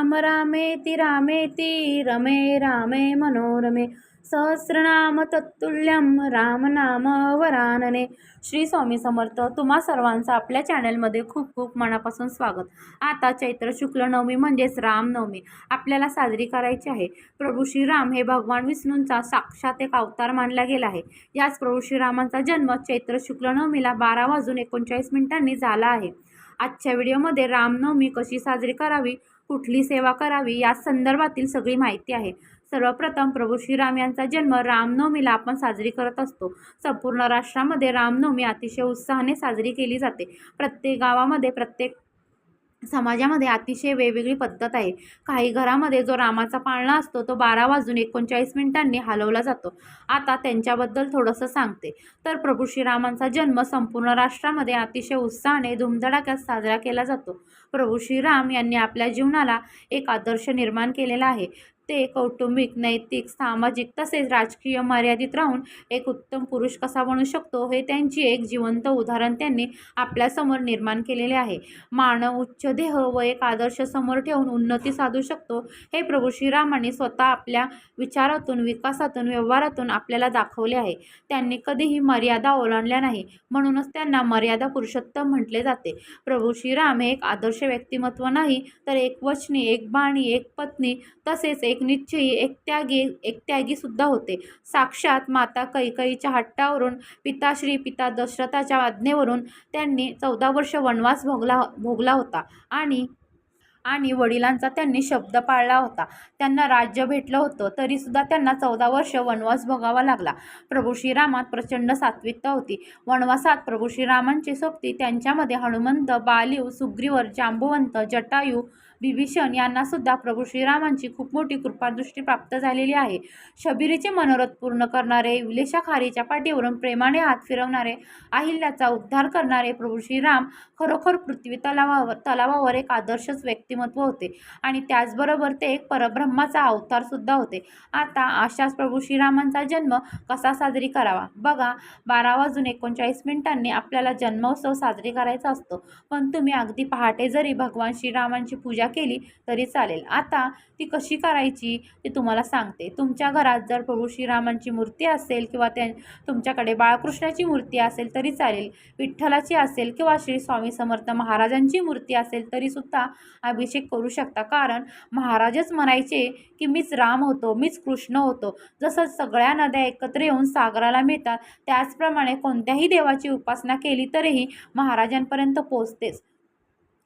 राम रामेति रामेति रमे रामे मनोरमे। सहस्रनाम तत्तुल्यं रामनाम वरानने। श्री स्वामी समर्थ तुम्हा सर्वांचं आपल्या चॅनलमध्ये खूप खूप मनापासून स्वागत. आता चैत्र शुक्ल नवमी म्हणजेच रामनवमी आपल्याला साजरी करायची आहे. प्रभू श्रीराम हे भगवान विष्णूंचा साक्षात एक अवतार मानला गेला आहे. याच प्रभू श्रीरामांचा जन्म चैत्र शुक्ल नवमीला बारा वाजून एकोणचाळीस मिनिटांनी झाला आहे. आजच्या व्हिडिओमध्ये रामनवमी कशी साजरी करावी कुठली सेवा करावी या संदर्भातील सगळी माहिती आहे. सर्वप्रथम प्रभू श्रीराम यांचा जन्म रामनवमीला आपण साजरी करत असतो. संपूर्ण राष्ट्रामध्ये रामनवमी अतिशय उत्साहाने साजरी केली जाते. प्रत्येक गावामध्ये प्रत्येक समाजामध्ये अतिशय वेगवेगळी पद्धत आहे. काही घरामध्ये जो रामाचा पाळणा असतो तो बारा वाजून एकोणचाळीस मिनिटांनी हलवला जातो. आता त्यांच्याबद्दल थोडंसं सांगते. तर प्रभू श्रीरामांचा जन्म संपूर्ण राष्ट्रामध्ये अतिशय उत्साहाने धुमधडाक्यात साजरा केला जातो. प्रभू श्रीराम यांनी आपल्या जीवनाला एक आदर्श निर्माण केलेला आहे. ते कौटुंबिक नैतिक सामाजिक तसेच राजकीय मर्यादित राहून एक उत्तम पुरुष कसा बनू शकतो हे त्यांची एक जिवंत उदाहरण त्यांनी आपल्यासमोर निर्माण केलेले आहे. मानव उच्च देह व एक आदर्श समोर ठेवून उन्नती साधू शकतो हे प्रभू श्रीरामांनी स्वतः आपल्या विचारातून विकासातून व्यवहारातून आपल्याला दाखवले आहे. त्यांनी कधीही मर्यादा ओलांडल्या नाही म्हणूनच त्यांना मर्यादा पुरुषोत्तम म्हटले जाते. प्रभू श्रीराम हे एक आदर्श व्यक्तिमत्व नाही तर एक वचनी एक बाणी एक पत्नी तसेच एक एक त्यागी एक त्यागीसुद्धा होते. साक्षात माता कैकईच्या हट्टावरून पिताश्री पिता दशरथाच्या आज्ञेवरून त्यांनी चौदा वर्ष वनवास भोगला भोगला होता आणि आणि वडिलांचा त्यांनी शब्द पाळला होता. त्यांना राज्य भेटलं होतं तरीसुद्धा त्यांना चौदा वर्ष वनवास भोगावा लागला. प्रभू श्रीरामात प्रचंड सात्विकता होती. वनवासात प्रभू श्रीरामांची सोबती त्यांच्यामध्ये हनुमंत बालीव सुग्रीवर जांबुवंत जटायू विभीषण यांनासुद्धा प्रभू श्रीरामांची खूप मोठी कृपादृष्टी प्राप्त झालेली आहे. शबिरीचे मनोरथ पूर्ण करणारे विलेशा खारीच्या पाठीवरून प्रेमाने हात फिरवणारे अहिल्याचा उद्धार करणारे प्रभू श्रीराम खरोखर पृथ्वी तलावावर तलावावर एक आदर्शच व्यक्तिमत्व होते. आणि त्याचबरोबर ते एक परब्रह्माचा अवतारसुद्धा होते. आता अशाच प्रभू श्रीरामांचा जन्म कसा साजरी करावा? बघा बारा वाजून एकोणचाळीस मिनिटांनी आपल्याला जन्मोत्सव साजरी करायचा असतो. पण तुम्ही अगदी पहाटे जरी भगवान श्रीरामांची पूजा केली तरी चालेल. आता ती कशी करायची ते तुम्हाला सांगते. तुमच्या घरात जर प्रभू श्रीरामांची मूर्ती असेल किंवा त्या तुमच्याकडे बाळकृष्णाची मूर्ती असेल तरी चालेल. विठ्ठलाची असेल किंवा श्री स्वामी समर्थ महाराजांची मूर्ती असेल तरीसुद्धा अभिषेक करू शकता. कारण महाराजच म्हणायचे की मीच राम होतो मीच कृष्ण होतो. जसं सगळ्या नद्या एकत्र येऊन सागराला मिळतात त्याचप्रमाणे कोणत्याही देवाची उपासना केली तरीही महाराजांपर्यंत पोचतेच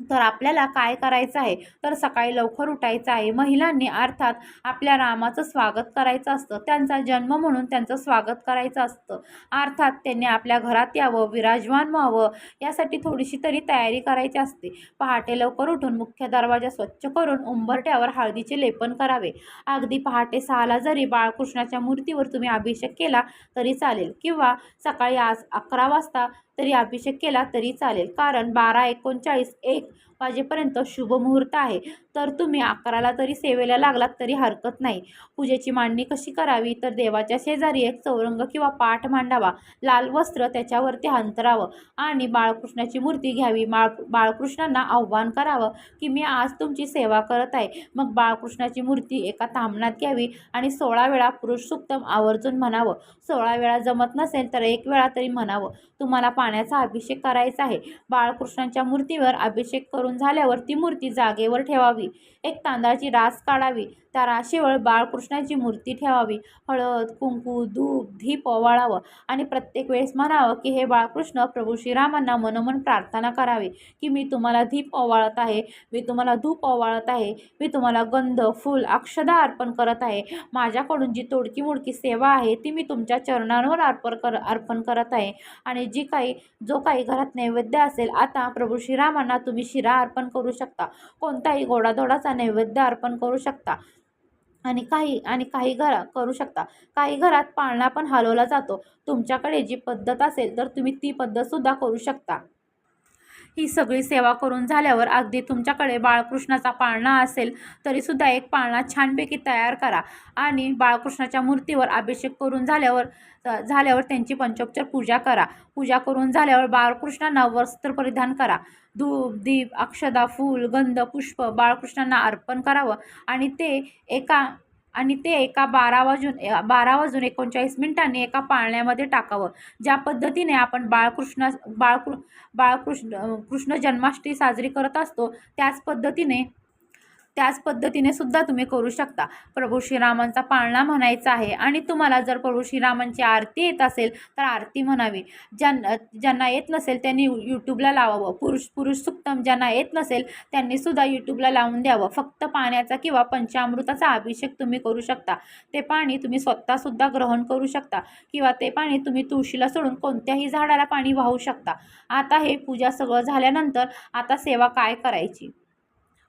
तर आपल्याला काय करायचं आहे? तर सकाळी लवकर उठायचं आहे. महिलांनी अर्थात आपल्या रामाचं स्वागत करायचं असतं. त्यांचा जन्म म्हणून त्यांचं स्वागत करायचं असतं. अर्थात त्यांनी आपल्या घरात यावं विराजमान व्हावं यासाठी थोडीशी तरी तयारी करायची असते. पहाटे लवकर उठून मुख्य दरवाजा स्वच्छ करून उंबरट्यावर हळदीचे लेपन करावे. अगदी पहाटे सहाला जरी बाळकृष्णाच्या मूर्तीवर तुम्ही अभिषेक केला तरी चालेल किंवा सकाळी आज अकरा वाजता तरी अभिषेक केला तरी चालेल. कारण बारा एकोणचाळीस एक वाजेपर्यंत शुभ मुहूर्त आहे. तर तुम्ही अकराला तरी सेवेला लागलात तरी हरकत नाही. पूजेची मांडणी कशी करावी? तर देवाच्या शेजारी एक चौरंग किंवा पाठ मांडावा. लाल वस्त्र त्याच्यावरती अंतरावं आणि बाळकृष्णाची मूर्ती घ्यावी. बाळ बाळकृष्णांना आव्हान करावं की मी आज तुमची सेवा करत आहे. मग बाळकृष्णाची मूर्ती एका तामणात घ्यावी आणि सोळा वेळा पुरुष सुक्तम आवर्जून म्हणावं. सोळा वेळा जमत नसेल तर एक वेळा तरी म्हणावं. तुम्हाला पाण्याचा अभिषेक करायचा आहे. बाळकृष्णांच्या मूर्तीवर अभिषेक करून झाल्यावर ती मूर्ती जागेवर ठेवावी. एक तांदळाची रास काढावी. त्या बाळकृष्णाची मूर्ती ठेवावी. हळद कुंकू धूप धीप ओवाळावं आणि प्रत्येक वेळेस म्हणावं की हे बाळकृष्ण प्रभू श्रीरामांना मनोमन प्रार्थना करावी की मी तुम्हाला धीप ओवाळत आहे मी तुम्हाला धूप ओवाळत आहे मी तुम्हाला गंध फूल अक्षदा अर्पण करत आहे. माझ्याकडून जी तोडकी मोडकी सेवा आहे ती मी तुमच्या चरणांवर अर्पण कर अर्पण करत आहे. आणि जी काही जो काही घरात नैवेद्य असेल आता प्रभू श्रीरामांना तुम्ही शिरा अर्पण करू शकता. कोणताही गोडाधोडाचा नैवेद्य अर्पण करू शकता. आणि काही आणि काही घरा करू शकता. काही घरात पाळणा पण हलवला जातो. तुमच्याकडे जी पद्धत असेल तर तुम्ही ती पद्धतसुद्धा करू शकता. ही सगळी सेवा करून झाल्यावर अगदी तुमच्याकडे बाळकृष्णाचा पाळणा असेल तरीसुद्धा एक पाळणा छानपैकी तयार करा. आणि बाळकृष्णाच्या मूर्तीवर अभिषेक करून झाल्यावर झाल्यावर त्यांची पंचोपचार पूजा करा. पूजा करून झाल्यावर बाळकृष्णांना वस्त्र परिधान करा. धूप दीप अक्षदा फूल गंध पुष्प बाळकृष्णांना अर्पण करावं. आणि ते एका आणि ते एका बारा वाजून बारा वाजून एकोणचाळीस मिनिटांनी एका पाळण्यामध्ये टाकावं. ज्या पद्धतीने आपण बाळकृष्ण बाळकृ बाळकृष्ण कृष्ण जन्माष्टमी साजरी करत असतो त्याच पद्धतीने त्याच पद्धतीने सुद्धा तुम्ही करू शकता. प्रभू श्रीरामांचा पाळणा म्हणायचा आहे आणि तुम्हाला जर प्रभू श्रीरामांची आरती येत असेल तर आरती म्हणावी. ज्यांना ज्यांना येत नसेल त्यांनी यू यूट्यूबला लावावं. पुरुष पुरुष सुक्तम ज्यांना येत नसेल त्यांनी सुद्धा यूट्यूबला लावून द्यावं. फक्त पाण्याचा किंवा पंचामृताचा अभिषेक तुम्ही करू शकता. ते पाणी तुम्ही स्वतःसुद्धा ग्रहण करू शकता किंवा ते पाणी तुम्ही तुळशीला सोडून कोणत्याही झाडाला पाणी वाहू शकता. आता हे पूजा सगळं झाल्यानंतर आता सेवा काय करायची?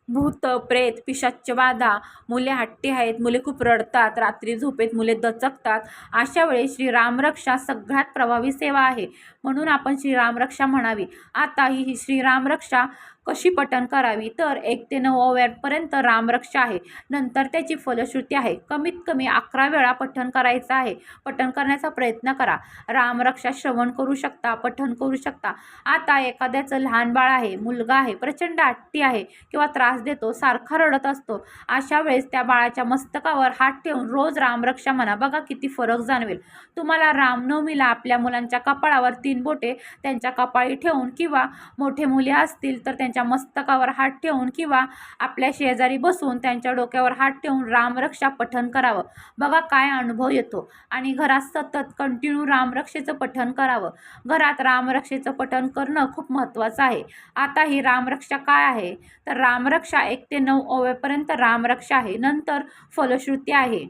भूत प्रेत पिशाच्य बाधा मुले हट्टी आहेत मुले खूप रडतात रात्री झोपेत मुले दचकतात. अशा वेळी श्रीरामरक्षा सगळ्यात प्रभावी सेवा आहे. म्हणून आपण श्रीरामरक्षा म्हणावी. आता ही श्रीरामरक्षा कशी पठण करावी? तर एक ते नऊ ओव्यापर्यंत रामरक्षा आहे. नंतर त्याची फलश्रुती आहे. कमीत कमी अकरा वेळा पठण करायचं आहे. पठण करण्याचा प्रयत्न करा. रामरक्षा श्रवण करू शकता पठण करू शकता. आता एखाद्याचं लहान बाळ आहे मुलगा आहे प्रचंड आट्टी आहे किंवा त्रास देतो सारखा रडत असतो अशा वेळेस त्या बाळाच्या मस्तकावर हात ठेवून रोज रामरक्षा म्हणा. बघा किती फरक जाणवेल. तुम्हाला रामनवमीला आपल्या मुलांच्या कपाळावर तीन बोटे त्यांच्या कपाळी ठेवून किंवा मोठे मुले असतील तर त्यांच्या त्यांच्या मस्तकावर हात ठेवून किंवा आपल्या शेजारी बसून त्यांच्या डोक्यावर हात ठेवून रामरक्षा पठण करावं. बघा काय अनुभव येतो. आणि घरात सतत कंटिन्यू रामरक्षेचं पठण करावं. घरात रामरक्षेचं पठण करणं खूप महत्त्वाचं आहे. आता ही रामरक्षा काय आहे? तर रामरक्षा एक ते नऊ ओव्यापर्यंत रामरक्षा आहे. नंतर फलश्रुती आहे.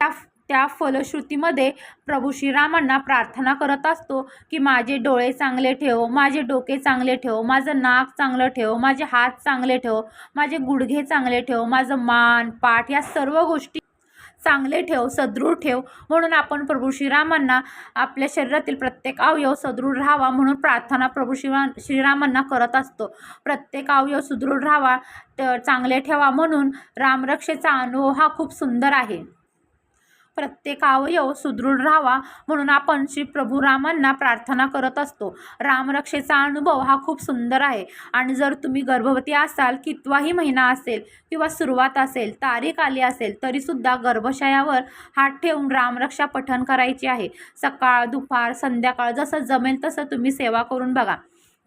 त्या त्या फलश्रुतीमध्ये प्रभू श्रीरामांना प्रार्थना करत असतो की माझे डोळे चांगले ठेव माझे डोके चांगले ठेव माझं नाक चांगलं ठेव माझे हात चांगले ठेव माझे गुडघे चांगले ठेव माझं मान पाठ या सर्व गोष्टी चांगले ठेव सदृढ ठेव. म्हणून आपण प्रभू श्रीरामांना आपल्या शरीरातील प्रत्येक अवयव सदृढ राहावा म्हणून प्रार्थना प्रभू श्रीरा श्रीरामांना करत असतो. प्रत्येक अवयव सुदृढ राहावा चांगले ठेवा म्हणून रामरक्षेचा अनुभव हा खूप सुंदर आहे. प्रत्येक अवयव सुदृढ राहावा म्हणून आपण श्री प्रभू रामांना प्रार्थना करत असतो. रामरक्षेचा अनुभव हा खूप सुंदर आहे. आणि जर तुम्ही गर्भवती असाल कितवाही महिना असेल किंवा सुरुवात असेल तारीख आली असेल तरीसुद्धा गर्भशयावर हात ठेवून रामरक्षा पठण करायची आहे. सकाळ दुपार संध्याकाळ जसं जमेल तसं तुम्ही सेवा करून बघा.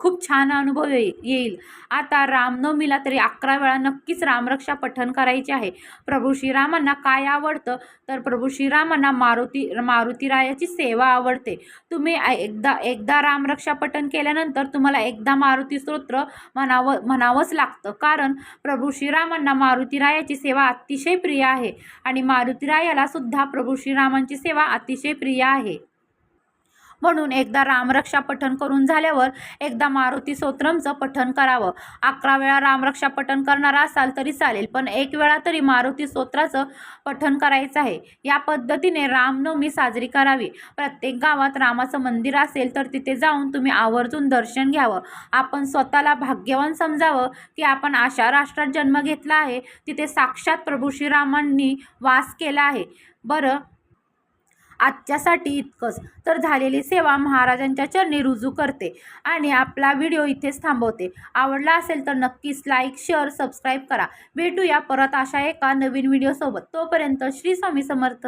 खूप छान अनुभव येई येईल. आता रामनवमीला तरी अकरा वेळा नक्कीच रामरक्षा पठण करायची आहे. प्रभू श्रीरामांना काय आवडतं? तर प्रभू श्रीरामांना मारुती मारुतीरायाची सेवा आवडते. तुम्ही एकदा एकदा रामरक्षा पठण केल्यानंतर तुम्हाला एकदा मारुती स्तोत्र म्हणावं म्हणावंच लागतं. कारण प्रभू श्रीरामांना मारुतीरायाची सेवा अतिशय प्रिय आहे. आणि मारुतीरायाला सुद्धा प्रभू श्रीरामांची सेवा अतिशय प्रिय आहे. म्हणून एकदा रामरक्षा पठण करून झाल्यावर एकदा मारुती स्तोत्रमचं पठण करावं. अकरा वेळा रामरक्षा पठण करणार असाल तरी चालेल पण एक वेळा तरी मारुती स्तोत्राचं पठण करायचं आहे. या पद्धतीने रामनवमी साजरी करावी. प्रत्येक गावात रामाचं मंदिर असेल तर तिथे जाऊन तुम्ही आवर्जून दर्शन घ्यावं. आपण स्वतःला भाग्यवान समजावं की आपण अशा राष्ट्रात जन्म घेतला आहे तिथे साक्षात प्रभू श्रीरामांनी वास केला आहे. बरं आजच्यासाठी इतकंच. तर झालेली सेवा महाराजांच्या चरणी रुजू करते आणि आपला व्हिडिओ इथेच थांबवते. आवडला असेल तर नक्कीच लाईक शेअर सबस्क्राईब करा. भेटूया परत अशा एका नवीन व्हिडिओसोबत. तोपर्यंत श्री स्वामी समर्थ.